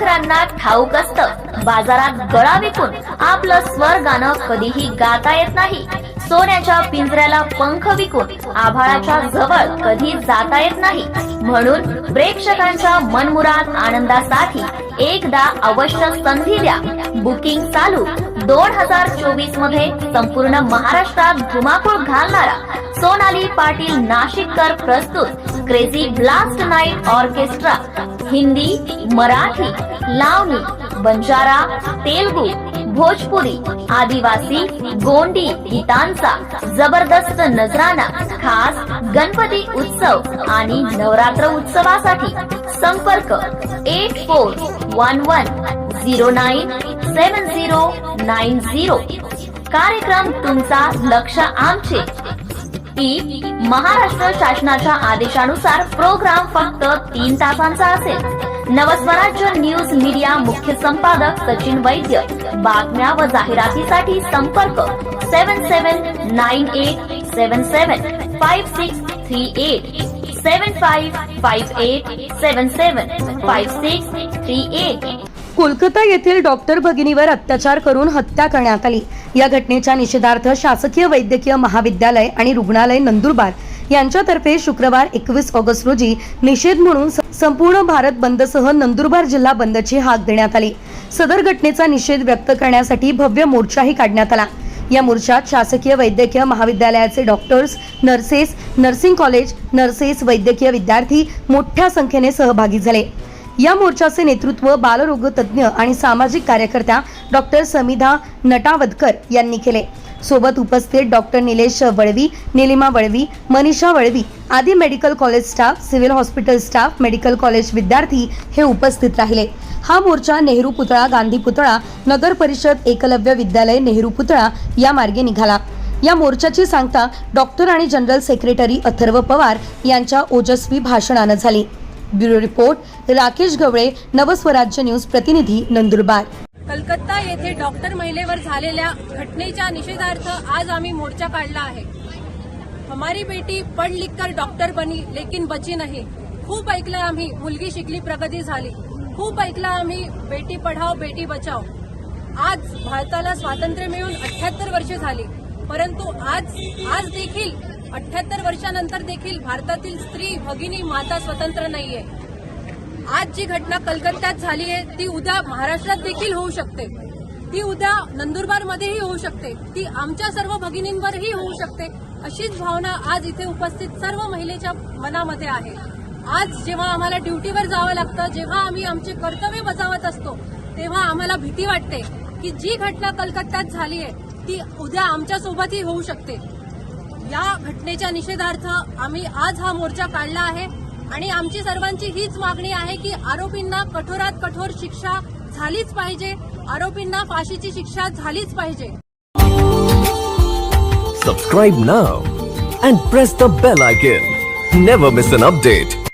पाखरांना ठाऊक असतं. बाजारात गळा विकून आपलं स्वर गाणं कधीही गाता येत नाही. सोन्याच्या पिंजऱ्याला पंख विकून आभाळाच्या जवळ कधी जाता येत नाही. म्हणून प्रेक्षकांच्या मनमुराद आनंदासाठी एकदा अवश्य संधी द्या. बुकिंग चालू. दोन हजार चोवीसमध्ये संपूर्ण महाराष्ट्रात धुमाकूळ घालणारा सोनाली पाटील नाशिककर प्रस्तुत crazy blast night orchestra Hindi Marathi lavani Banjara Telugu Bhojpuri आदिवासी गोंडी गीतांचा जबरदस्त नजराना खास गणपती उत्सव आणि नवरात्र उत्सवासाठी संपर्क eight four one one zero nine seven zero nine zero. कार्यक्रम तुमचा लक्ष आमचे. ती महाराष्ट्र शासनाच्या आदेशानुसार प्रोग्राम फक्त तीन तासांचा असेल. नवस्वराज्य न्यूज मीडिया मुख्य संपादक सचिन वैद्य. बातम्या व जाहिरातीसाठी संपर्क seven seven nine eight seven seven five six three eight. Seven five five eight seven seven five six three eight. Kolkata येथील डॉक्टर भगिनीवर अत्याचार करून हत्या करण्यात आली. या घटनेच्या निषेधार्थ शासकीय वैद्यकीय महाविद्यालय आणि रुग्णालय नंदुरबार यांच्यातर्फे शुक्रवार एकवीस ऑगस्ट रोजी निषेध म्हणून संपूर्ण भारत बंदसह नंदुरबार जिल्हा बंदची हाक देण्यात आली. सदर घटनेचा निषेध व्यक्त करण्यासाठी भव्य मोर्चाही काढण्यात आला. या मोर्चात शासकीय वैद्यकीय महाविद्यालयाचे doctors nurses nursing college nurses वैद्यकीय विद्यार्थी मोठ्या संख्येने सहभागी झाले. या मोर्चाचे नेतृत्व बालरोग तज्ज्ञ आणि सामाजिक कार्यकर्त्या डॉक्टर समिधा नटावदकर यांनी केले. सोबत उपस्थित डॉक्टर निलेश वळवी निलिमा वळवी मनीषा वळवी आदी medical college staff civil hospital staff medical college विद्यार्थी हे उपस्थित राहिले. हा मोर्चा नेहरू पुतळा गांधी पुतळा नगर परिषद एकलव्य विद्यालय नेहरू पुतळा या मार्गे निघाला. या मोर्चाची सांगता डॉक्टर आणि जनरल सेक्रेटरी अथर्व पवार यांच्या ओजस्वी भाषणानं झाली. Bureau report Rakesh Gawale Navswarajya news प्रतिनिधी नंदुरबार. कलकत्ता येथे डॉक्टर महिलेवर झालेल्या घटनेच्या निषेधार्थ आज आम्ही मोर्चा काढला आहे. हमारी बेटी पढ़ लिख कर डॉक्टर बनी लेकिन बची नाही. खूप ऐकलं आम्ही मुलगी शिकली प्रगती झाली. खूप ऐकलं आम्ही बेटी पढाओ बेटी बचाओ. आज भारताला स्वातंत्र्य मिळून अठ्याहत्तर वर्षे झाली. परंतु आज आज देखील अठ्याहत्तर वर्षानंतर देखील भारतातील स्त्री भगिनी माता स्वतंत्र नाहीये. आज जी घटना कलकत्त्यात झाली आहे ती उद्या महाराष्ट्रात देखील होऊ शकते. ती उद्या नंदुरबार मध्येही होऊ शकते. ती आमच्या सर्व भगिनींवरही होऊ शकते. अशीच भावना आज इथे उपस्थित सर्व महिलेच्या मनामध्ये आहे. आज जेव्हा आम्हाला ड्युटीवर जावं लागतं जेव्हा आम्ही आमचे कर्तव्य बजावत असतो तेव्हा आम्हाला भीती वाटते की जी घटना कलकत्त्यात झाली आहे ती उद्या आमच्यासोबतही होऊ शकते. या घटनेच्या निषेधार्थ आम्ही आज हा मोर्चा काढला आहे आणि आमची सर्वांची हीच मागणी आहे की आरोपींना कठोरात कठोर शिक्षा झालीच पाहिजे आरोपींना फाशीची शिक्षा झालीच पाहिजे. Subscribe now and press the bell icon never miss an update